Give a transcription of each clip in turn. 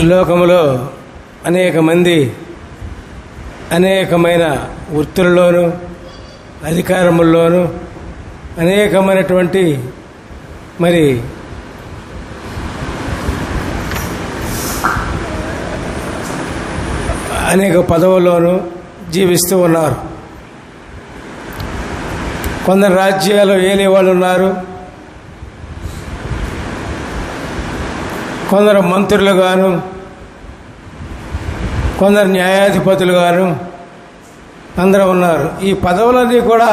లోకములో అనేక మంది అనేకమైన వృత్తుల్లోనూ అధికారముల్లోనూ అనేకమైనటువంటి మరి అనేక పదవుల్లోనూ జీవిస్తూ ఉన్నారు. కొందరు రాజ్యాలు ఏలే వాళ్ళు ఉన్నారు. కొందరు మంత్రులు గాను కొందరు న్యాయాధిపతులు గాను అందరూ ఉన్నారు. ఈ పదవులన్నీ కూడా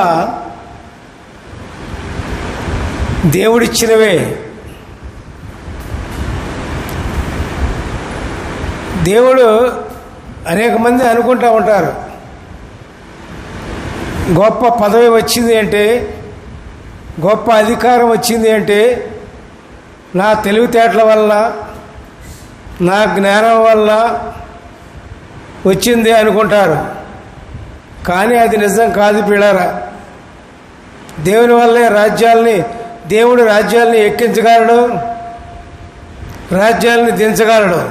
దేవుడిచ్చినవే. దేవుడు అనేక మంది అనుకుంటూ ఉంటారు. గొప్ప పదవి వచ్చింది అంటే గొప్ప అధికారం వచ్చింది అంటే నా తెలివితేటల వల్ల నా జ్ఞానం వల్ల వచ్చింది అనుకుంటారు. కానీ అది నిజం కాదు పిల్లరా. దేవుని వల్లే రాజ్యాల్ని దేవుడు రాజ్యాల్ని ఎక్కించగలడు రాజ్యాల్ని దించగలడు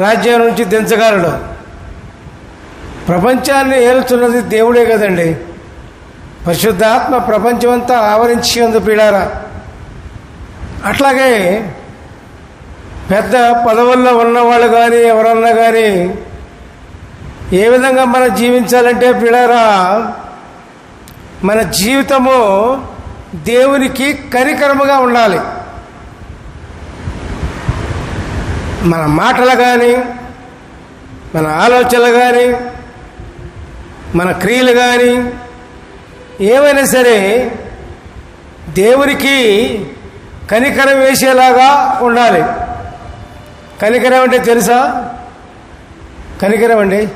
రాజ్యం నుంచి దించగలడు. ప్రపంచాన్ని ఏలుతున్నది దేవుడే కదండి. పరిశుద్ధాత్మ ప్రపంచమంతా ఆవరించి ఉంది పీడారా అట్లాగే పెద్ద పదవుల్లో ఉన్నవాళ్ళు కానీ ఎవరన్నా కానీ ఏ విధంగా మనం జీవించాలంటే పిల్లరా మన జీవితము దేవునికి కనికరముగా ఉండాలి. మన మాటలు కానీ మన ఆలోచనలు కానీ మన క్రియలు కానీ ఏమైనా సరే దేవునికి కనికరం వేసేలాగా ఉండాలి. కనికరం అంటే తెలుసా? కనికరం అండి.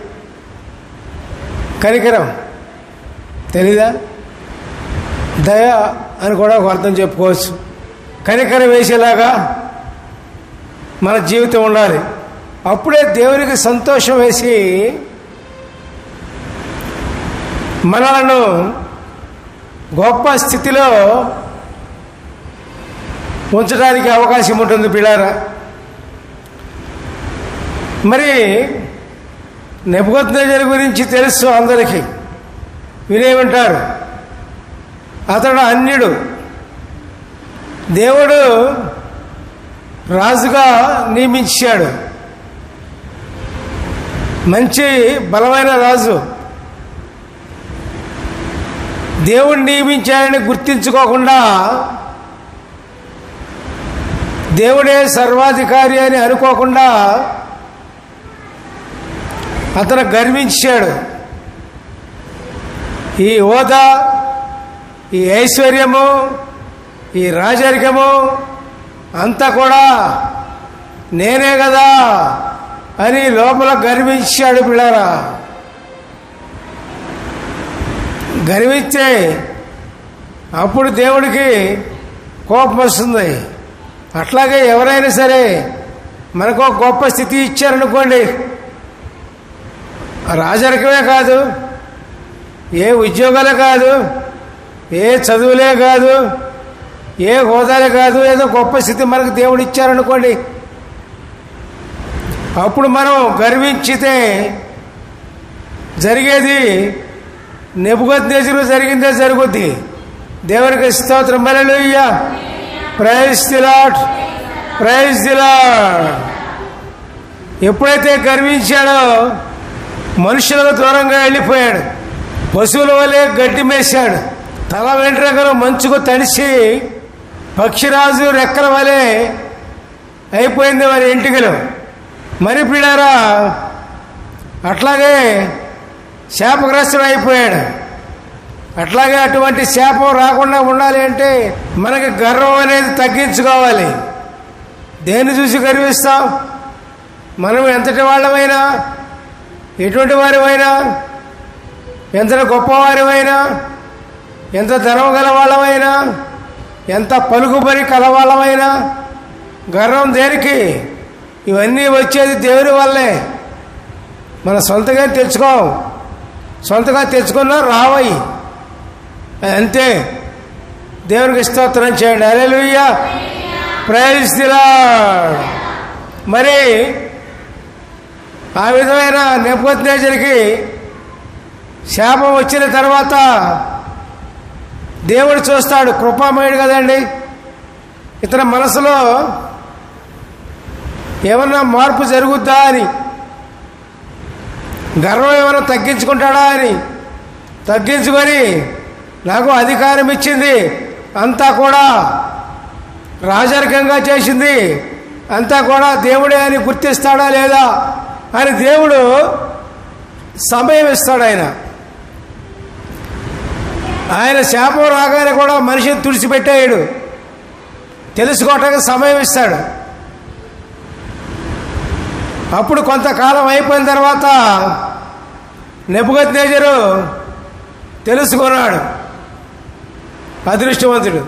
కనికరం. తెలీదా? దయ అని కూడా ఒక అర్థం చెప్పుకోవచ్చు. కనికరం వేసేలాగా మన జీవితం ఉండాలి. అప్పుడే దేవునికి సంతోషం వేసి మనలను గొప్ప స్థితిలో ఉంచడానికి అవకాశం ఉంటుంది పిల్లారా? మరి నెప్పుకొత్నేజర్ గురించి తెలుసు అందరికీ. వినేమంటారు అతడు అన్యుడు. దేవుడు రాజుగా నియమించాడు. మంచి బలమైన రాజు. దేవుడు నియమించాడని గుర్తించుకోకుండా దేవుడే సర్వాధికారి అని అనుకోకుండా అతను గర్వించాడు. ఈ హోదా ఈ ఐశ్వర్యము ఈ రాజరికము అంతా కూడా నేనే కదా అని లోపల గర్వించాడు పిల్లరా. గర్విస్తే అప్పుడు దేవుడికి కోపం వస్తుంది. అట్లాగే ఎవరైనా సరే మనకు గొప్ప స్థితి ఇచ్చారనుకోండి రాజరికమే కాదు ఏ ఉద్యోగాలే కాదు ఏ చదువులే కాదు ఏ హోదాలే కాదు ఏదో గొప్ప స్థితి మనకు దేవుడు ఇచ్చారనుకోండి అప్పుడు మనం గర్వించితే జరిగేది నెబుగద్దేశులు జరిగిందే జరుగుద్ది. దేవునికి స్తోత్రం. ఇయ్యా ప్రైజ్ దిలాడ్ ప్రైజ్ దిలాడ్ ఎప్పుడైతే గర్వించాడో మనుషులకు దూరంగా వెళ్ళిపోయాడు. పశువుల వలె గడ్డి మేశాడు. తల వెంట్రుకలు మంచుకు తడిసి పక్షిరాజు రెక్కల వలె అయిపోయింది వారి ఇంటికలు మరి పిడారా అట్లాగే శాపగ్రస్తుడు అయిపోయాడు. అట్లాగే అటువంటి శాపం రాకుండా ఉండాలి అంటే మనకి గర్వం అనేది తగ్గించుకోవాలి. దేన్ని చూసి గర్విస్తాం? మనం ఎంతటి వాళ్ళమైనా? ఎటువంటి వారిమైనా? ఎంత గొప్పవారిమైనా ఎంత ధనం గల వాళ్ళమైనా? ఎంత పలుకుబరి కలవాళ్ళమైనా గర్వం దేనికి? ఇవన్నీ వచ్చేది దేవుని వల్లే. మన సొంతగా తెచ్చుకోం సొంతగా తెచ్చుకున్నా రావయి అంతే. దేవునికి స్తోత్రం చేయండి. అరే ప్రైజ్ దిలా మరి ఆ విధమైన నెప్పుకొత్నేజరికి శాపం వచ్చిన తర్వాత దేవుడు చూస్తాడు కృపామయుడు కదండి. ఇతని మనసులో ఏమన్నా మార్పు జరుగుద్దా అని గర్వం ఏమైనా తగ్గించుకుంటాడా అని తగ్గించుకొని నాకు అధికారం ఇచ్చింది. అంతా కూడా రాజరికంగా చేసింది. అంతా కూడా దేవుడే అని గుర్తిస్తాడా లేదా అని దేవుడు సమయం ఇస్తాడు ఆయన. ఆయన శాపం రాగానే కూడా మనిషిని తుడిచిపెట్టేయడు. తెలుసుకోవటానికి సమయం ఇస్తాడు. అప్పుడు కొంతకాలం అయిపోయిన తర్వాత నెప్పుగత్ నేజరు తెలుసుకున్నాడు. అదృష్టవంతుడు.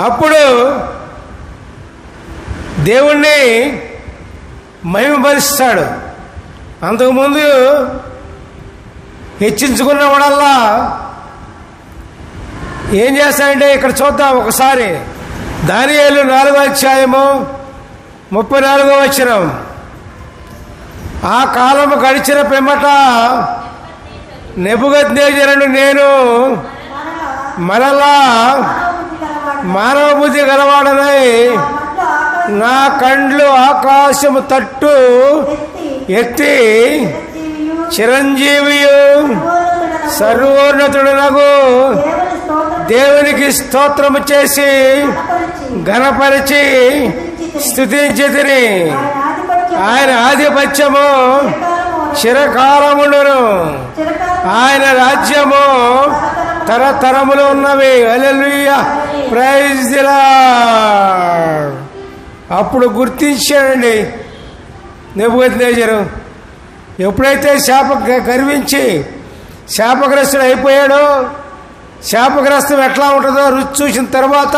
అప్పుడు దేవుణ్ణి మహిమపరుస్తాడు. అంతకుముందు హెచ్చించుకున్నవాడల్లా ఏం చేస్తాడంటే ఇక్కడ చూద్దాం ఒకసారి. దానియేలు నాలుగో అధ్యాయము ముప్పై నాలుగో వచ్చినాం ఆ కాలము గడిచిన పిమ్మట నెబుగద్నేజరుడు నేను మరలా మానవ బుద్ధి గలవాడనై నా కండ్లు ఆకాశము తట్టు ఎత్తి చిరంజీవియు సర్వోన్నతుడునగు దేవునికి స్తోత్రము చేసి ఘనపరిచి స్థుతించి ఆయన ఆధిపత్యము చిరకాలముండును. ఆయన రాజ్యము తరతరములు ఉన్నవి. అలెలుయ్య ప్రైజ్ దిలా అప్పుడు గుర్తించాడండి. నెబుకద్నేజరు ఎప్పుడైతే శాప గర్వించి శాపగ్రస్తుడు అయిపోయాడో శాపగ్రస్తం ఎట్లా ఉంటుందో రుచి చూసిన తర్వాత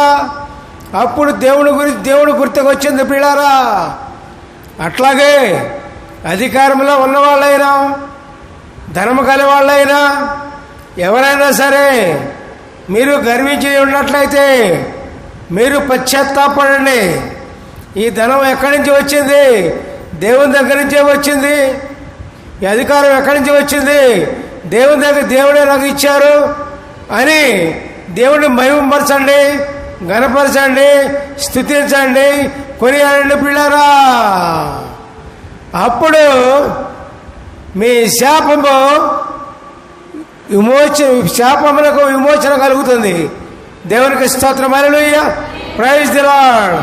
అప్పుడు దేవుని గురించి దేవుడు గుర్తుకొచ్చింది పిల్లారా. అట్లాగే అధికారంలో ఉన్నవాళ్ళైనా ధనము కలవాళ్ళైనా వాళ్ళైనా ఎవరైనా సరే మీరు గర్వించి ఉన్నట్లయితే మీరు పశ్చాత్తాపడండి. ఈ ధనం ఎక్కడి నుంచి వచ్చింది? దేవుని దగ్గర నుంచే వచ్చింది. ఈ అధికారం ఎక్కడి నుంచి వచ్చింది? దేవుని దగ్గర దేవుడే నాకు ఇచ్చారు అని దేవుడిని మహిమపరచండి గణపరచండి స్థుతించండి కొనియాడండి పిల్లరా. అప్పుడు మీ శాపము విమోచన శాపములకు విమోచన కలుగుతుంది. దేవునికి స్తోత్రం. Alleluia praise the lord